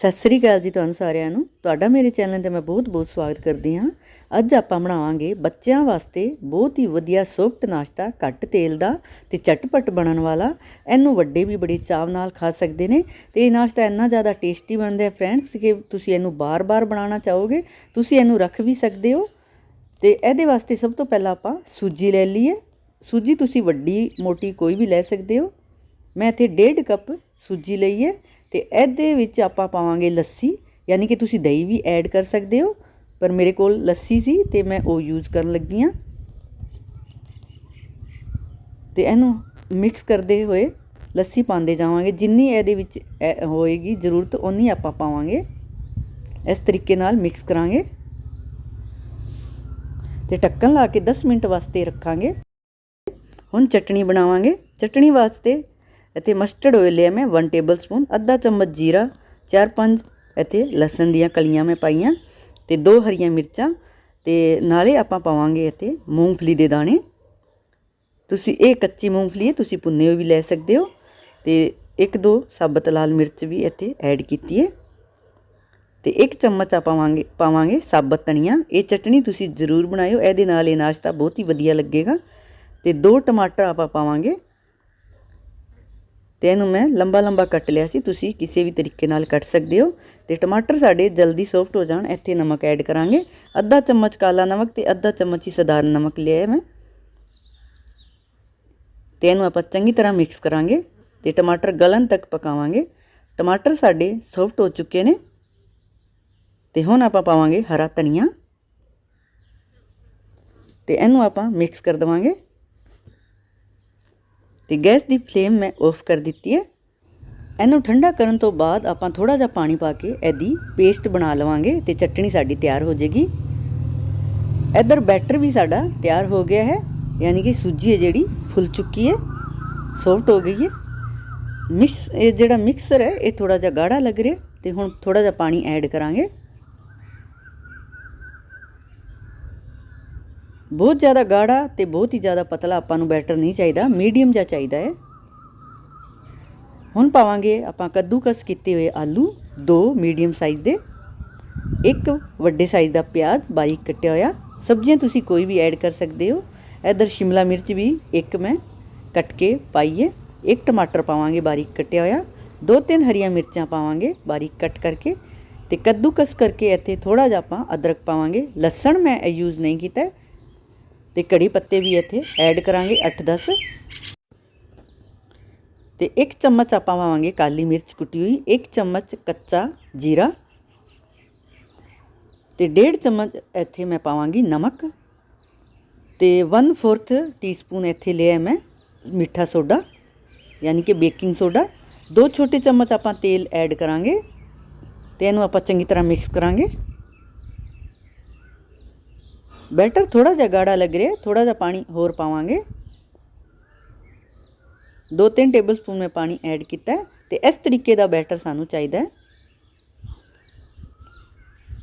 ਸਤਿ ਸ੍ਰੀ ਅਕਾਲ ਜੀ ਤੁਹਾਨੂੰ ਸਾਰਿਆਂ ਨੂੰ। ਤੁਹਾਡਾ ਮੇਰੇ ਚੈਨਲ ਤੇ ਮੈਂ ਬਹੁਤ-ਬਹੁਤ ਸਵਾਗਤ ਕਰਦੀ ਹਾਂ। ਅੱਜ ਆਪਾਂ ਬਣਾਵਾਂਗੇ ਬੱਚਿਆਂ ਵਾਸਤੇ ਬਹੁਤ ਹੀ ਵਧੀਆ ਸੌਫਟ ਨਾਸ਼ਤਾ, ਘੱਟ ਤੇਲ ਦਾ ਤੇ ਚਟਪਟ ਬਣਨ ਵਾਲਾ। ਇਹਨੂੰ ਵੱਡੇ ਵੀ ਬੜੇ ਚਾਅ ਨਾਲ ਖਾ ਸਕਦੇ ਨੇ ਤੇ ਇਹ ਨਾਸ਼ਤਾ ਇੰਨਾ ਜ਼ਿਆਦਾ ਟੇਸਟੀ ਬਣਦਾ ਹੈ ਫਰੈਂਡਸ ਕਿ ਤੁਸੀਂ ਇਹਨੂੰ ਬਾਰ-ਬਾਰ ਬਣਾਉਣਾ ਚਾਹੋਗੇ, ਤੁਸੀਂ ਇਹਨੂੰ ਰੱਖ ਵੀ ਸਕਦੇ ਹੋ। ਤੇ ਇਹਦੇ ਵਾਸਤੇ ਸਭ ਤੋਂ ਪਹਿਲਾਂ ਆਪਾਂ ਸੂਜੀ ਲੈ ਲਈਏ। ਸੂਜੀ ਤੁਸੀਂ ਵੱਡੀ, ਮੋਟੀ ਕੋਈ ਵੀ ਲੈ ਸਕਦੇ ਹੋ। ਮੈਂ ਇੱਥੇ 1.5 ਕੱਪ ਸੂਜੀ ਲਈ ਹੈ। ਅਤੇ ਇਹਦੇ ਵਿੱਚ ਆਪਾਂ ਪਾਵਾਂਗੇ ਲੱਸੀ, ਯਾਨੀ ਕਿ ਤੁਸੀਂ ਦਹੀਂ ਵੀ ਐਡ ਕਰ ਸਕਦੇ ਹੋ, ਪਰ ਮੇਰੇ ਕੋਲ ਲੱਸੀ ਸੀ ਅਤੇ ਮੈਂ ਉਹ ਯੂਜ਼ ਕਰਨ ਲੱਗੀ ਹਾਂ। ਅਤੇ ਇਹਨੂੰ ਮਿਕਸ ਕਰਦੇ ਹੋਏ ਲੱਸੀ ਪਾਉਂਦੇ ਜਾਵਾਂਗੇ, ਜਿੰਨੀ ਇਹਦੇ ਵਿੱਚ ਐ- ਹੋਏਗੀ ਜ਼ਰੂਰਤ ਉਨੀ ਆਪਾਂ ਪਾਵਾਂਗੇ। ਇਸ ਤਰੀਕੇ ਨਾਲ ਮਿਕਸ ਕਰਾਂਗੇ। ਤੇ ਢੱਕਣ ਲਾ ਕੇ 10 ਮਿੰਟ ਵਾਸਤੇ ਰੱਖਾਂਗੇ। ਹੁਣ ਚਟਣੀ ਬਣਾਵਾਂਗੇ। ਚਟਣੀ ਵਾਸਤੇ ਇੱਥੇ ਮਸਟਰਡ ਆਇਲ ਲਿਆ ਮੈਂ 1 ਟੇਬਲਸਪੂਨ ਅੱਧਾ ਚਮਚ ਜੀਰਾ 4-5 ਇੱਥੇ ਲਸਣ ਦੀਆਂ ਕਲੀਆਂ ਮੈਂ ਪਾਈਆਂ ਤੇ ਦੋ ਹਰੀਆਂ ਮਿਰਚਾਂ ਤੇ ਨਾਲੇ ਆਪਾਂ ਪਾਵਾਂਗੇ ਇੱਥੇ ਮੂੰਗਫਲੀ ਦੇ ਦਾਣੇ। ਤੁਸੀਂ ਇਹ ਕੱਚੀ ਮੂੰਗਫਲੀ ਹੈ, ਤੁਸੀਂ ਭੁੰਨੇ ਹੋਏ ਵੀ ਲੈ ਸਕਦੇ ਹੋ ਤੇ ਇੱਕ ਦੋ ਸਾਬਤ ਲਾਲ ਮਿਰਚ ਵੀ ਇੱਥੇ ਐਡ ਕੀਤੀ ਹੈ। ਤੇ ਇੱਕ ਚਮਚ ਆ ਪਾਵਾਂਗੇ ਪਾਵਾਂਗੇ ਸਾਬਤ ਧਨੀਆ। ਇਹ ਚਟਣੀ ਤੁਸੀਂ ਜ਼ਰੂਰ ਬਣਾਇਓ, ਇਹਦੇ ਨਾਲ ਇਹ ਨਾਸ਼ਤਾ ਬਹੁਤ ਹੀ ਵਧੀਆ ਲੱਗੇਗਾ। ਤੇ ਦੋ ਟਮਾਟਰ ਆਪਾਂ ਪਾਵਾਂਗੇ। ਤੇ ਇਹਨੂੰ ਮੈਂ ਲੰਬਾ ਲੰਬਾ ਕੱਟ ਲਿਆ ਸੀ। ਤੁਸੀਂ ਕਿਸੇ ਵੀ ਤਰੀਕੇ ਨਾਲ ਕੱਟ ਸਕਦੇ ਹੋ ਤੇ ਟਮਾਟਰ ਸਾਡੇ ਜਲਦੀ ਸੌਫਟ ਹੋ ਜਾਣ। ਇੱਥੇ ਨਮਕ ਐਡ ਕਰਾਂਗੇ। ਅੱਧਾ ਚਮਚ ਕਾਲਾ ਨਮਕ ਤੇ ਅੱਧਾ ਚਮਚ ਹੀ ਸਧਾਰਨ ਨਮਕ ਲਿਆ ਮੈਂ। ਤੇ ਇਹਨੂੰ ਆਪਾਂ ਚੰਗੀ ਤਰ੍ਹਾਂ ਮਿਕਸ ਕਰਾਂਗੇ ਤੇ ਟਮਾਟਰ ਗਲਣ ਤੱਕ ਪਕਾਵਾਂਗੇ। ਟਮਾਟਰ ਸਾਡੇ ਸੌਫਟ ਹੋ ਚੁੱਕੇ ਨੇ। ਤੇ ਹੁਣ ਆਪਾਂ ਪਾਵਾਂਗੇ ਹਰਾ ਧਨੀਆ। ਤੇ ਇਹਨੂੰ ਆਪਾਂ ਮਿਕਸ ਕਰ ਦਵਾਂਗੇ। ਤੇ ਗੈਸ ਦੀ ਫਲੇਮ ਮੈਂ ਆਫ ਕਰ ਦਿੱਤੀ ਹੈ। ਇਹਨੂੰ ਠੰਡਾ ਕਰਨ ਤੋਂ ਬਾਅਦ ਆਪਾਂ ਥੋੜਾ ਜਿਹਾ ਪਾਣੀ ਪਾ ਕੇ ਇਹਦੀ ਪੇਸਟ ਬਣਾ ਲਵਾਂਗੇ ਤੇ ਚਟਣੀ ਸਾਡੀ ਤਿਆਰ ਹੋ ਜਾਏਗੀ। ਇੱਧਰ ਬੈਟਰ ਵੀ ਸਾਡਾ ਤਿਆਰ ਹੋ ਗਿਆ ਹੈ, ਯਾਨੀ ਕਿ ਸੂਜੀ ਹੈ ਜਿਹੜੀ ਫੁੱਲ ਚੁੱਕੀ ਹੈ, ਸੌਫਟ ਹੋ ਗਈ ਹੈ। ਮਿਕਸ, ਇਹ ਜਿਹੜਾ ਮਿਕਸਰ ਹੈ, ਇਹ ਥੋੜਾ ਜਿਹਾ ਗਾੜਾ ਲੱਗ ਰਿਹਾ ਤੇ ਹੁਣ ਥੋੜਾ ਜਿਹਾ ਪਾਣੀ ਐਡ ਕਰਾਂਗੇ। ਬਹੁਤ ਜ਼ਿਆਦਾ ਗਾੜਾ ਤੇ ਬਹੁਤ ਹੀ ਜ਼ਿਆਦਾ ਪਤਲਾ ਆਪਾਂ ਨੂੰ ਬੈਟਰ ਨਹੀਂ ਚਾਹੀਦਾ, ਮੀਡੀਅਮ ਜਿਹਾ ਚਾਹੀਦਾ ਹੈ। ਹੁਣ ਪਾਵਾਂਗੇ ਆਪਾਂ ਕੱਦੂਕਸ ਕੀਤੇ ਹੋਏ ਆਲੂ, ਦੋ ਮੀਡੀਅਮ ਸਾਈਜ਼ ਦੇ, ਇੱਕ ਵੱਡੇ ਸਾਈਜ਼ ਦਾ ਪਿਆਜ਼ ਬਾਰੀਕ ਕੱਟਿਆ ਹੋਇਆ। ਸਬਜ਼ੀਆਂ ਤੁਸੀਂ ਕੋਈ ਵੀ ਐਡ ਕਰ ਸਕਦੇ ਹੋ। ਇਧਰ ਸ਼ਿਮਲਾ ਮਿਰਚ ਵੀ ਇੱਕ ਮੈਂ ਕੱਟ ਕੇ ਪਾਈਏ ਇੱਕ ਟਮਾਟਰ ਪਾਵਾਂਗੇ ਬਾਰੀਕ ਕੱਟਿਆ ਹੋਇਆ। ਦੋ ਤਿੰਨ ਹਰੀਆਂ ਮਿਰਚਾਂ ਪਾਵਾਂਗੇ ਬਾਰੀਕ ਕੱਟ ਕਰਕੇ। ਤੇ ਕੱਦੂਕਸ ਕਰਕੇ ਇੱਥੇ ਥੋੜਾ ਜਿਹਾ ਆਪਾਂ ਅਦਰਕ ਪਾਵਾਂਗੇ। ਲਸਣ ਮੈਂ ਯੂਜ਼ ਨਹੀਂ ਕੀਤਾ ਤੇ ਕੜੀ ਪੱਤੇ ਵੀ ਇੱਥੇ ਐਡ ਕਰਾਂਗੇ 8-10 ਤੇ ਇੱਕ ਚਮਚ ਆਪਾਂ ਪਾਵਾਂਗੇ ਕਾਲੀ ਮਿਰਚ ਕੁੱਟੀ ਹੋਈ ਇੱਕ ਚਮਚ ਕੱਚਾ ਜੀਰਾ ਤੇ ਡੇਢ ਚਮਚ ਇੱਥੇ ਮੈਂ ਪਾਵਾਂਗੀ ਨਮਕ ਤੇ 1/4 ਟੀਸਪੂਨ ਇੱਥੇ ਲਿਆ ਮੈਂ ਮਿੱਠਾ ਸੋਡਾ ਯਾਨੀ ਕਿ ਬੇਕਿੰਗ ਸੋਡਾ ਦੋ ਛੋਟੇ ਚਮਚ ਆਪਾਂ ਤੇਲ ਐਡ ਕਰਾਂਗੇ ਤੇ ਇਹਨੂੰ ਆਪਾਂ ਚੰਗੀ ਤਰ੍ਹਾਂ ਮਿਕਸ ਕਰਾਂਗੇ ਬੈਟਰ ਥੋੜਾ ਜਿਹਾ ਗਾੜਾ ਲੱਗ ਰਿਹਾ ਥੋੜਾ ਜਿਹਾ ਪਾਣੀ ਹੋਰ ਪਾਵਾਂਗੇ ਦੋ ਤਿੰਨ ਟੇਬਲਸਪੂਨ ਮੈਂ ਪਾਣੀ ਐਡ ਕੀਤਾ ਤੇ ਇਸ ਤਰੀਕੇ ਦਾ ਬੈਟਰ ਸਾਨੂੰ ਚਾਹੀਦਾ ਹੈ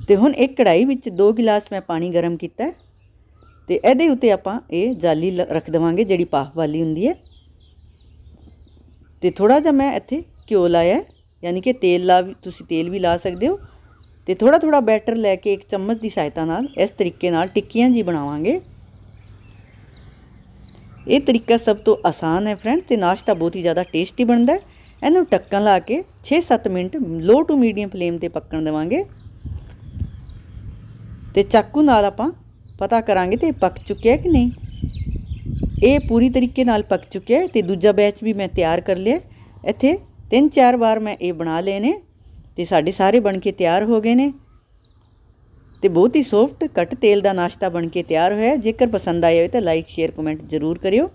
ਤੇ ਹੁਣ ਇੱਕ ਕੜਾਈ ਵਿੱਚ 2 ਗਿਲਾਸ ਮੈਂ ਪਾਣੀ ਗਰਮ ਕੀਤਾ ਤੇ ਇਹਦੇ ਉੱਤੇ ਆਪਾਂ ਇਹ ਜਾਲੀ ਰੱਖ ਦੇਵਾਂਗੇ ਜਿਹੜੀ ਪਾਫ ਵਾਲੀ ਹੁੰਦੀ ਹੈ ਤੇ ਥੋੜਾ ਜਿਹਾ ਮੈਂ ਇੱਥੇ ਘਿਓ ਲਾਇਆ ਯਾਨੀ ਕਿ ਤੇਲ ਲਾ ਤੁਸੀਂ ਤੇਲ ਵੀ ਲਾ ਸਕਦੇ ਹੋ ਤੇ ਥੋੜਾ ਥੋੜਾ ਬੈਟਰ ਲੈ ਕੇ ਇੱਕ ਚਮਚ ਦੀ ਸਹਾਇਤਾ ਨਾਲ ਇਸ ਤਰੀਕੇ ਨਾਲ ਟਿੱਕੀਆਂ ਜੀ ਬਣਾਵਾਂਗੇ। ਇਹ ਤਰੀਕਾ ਸਭ ਤੋਂ ਆਸਾਨ ਹੈ ਫਰੈਂਡ ਤੇ ਨਾਸ਼ਤਾ ਬਹੁਤ ਹੀ ਜ਼ਿਆਦਾ ਟੇਸਟੀ ਬਣਦਾ ਹੈ। ਇਹਨੂੰ ਢੱਕਣ ਲਾ ਕੇ 6-7 minute low to medium flame ਤੇ ਪੱਕਣ ਦੇਵਾਂਗੇ। ਤੇ ਚਾਕੂ ਨਾਲ ਆਪਾਂ ਪਤਾ ਕਰਾਂਗੇ ਤੇ ਪੱਕ ਚੁੱਕਿਆ ਕਿ ਨਹੀਂ। ਇਹ ਪੂਰੀ ਤਰੀਕੇ ਨਾਲ ਪੱਕ ਚੁੱਕਿਆ ਹੈ ਤੇ ਦੂਜਾ ਬੈਚ ਵੀ ਮੈਂ ਤਿਆਰ ਕਰ ਲਿਆ ਇੱਥੇ ਤਿੰਨ ਚਾਰ ਵਾਰ ਮੈਂ ਇਹ ਬਣਾ ਲਏ ਨੇ। ਤੇ ਸਾਡੇ ਸਾਰੇ ਬਣ ਕੇ ਤਿਆਰ ਹੋ ਗਏ ਨੇ। ਤੇ ਬਹੁਤ ਹੀ ਸੌਫਟ, ਘੱਟ ਤੇਲ ਦਾ ਨਾਸ਼ਤਾ ਬਣ ਕੇ ਤਿਆਰ ਹੋਇਆ। ਜੇਕਰ ਪਸੰਦ ਆਇਆ ਹੋਵੇ ਤਾਂ ਲਾਈਕ ਸ਼ੇਅਰ ਕਮੈਂਟ ਜ਼ਰੂਰ ਕਰਿਓ।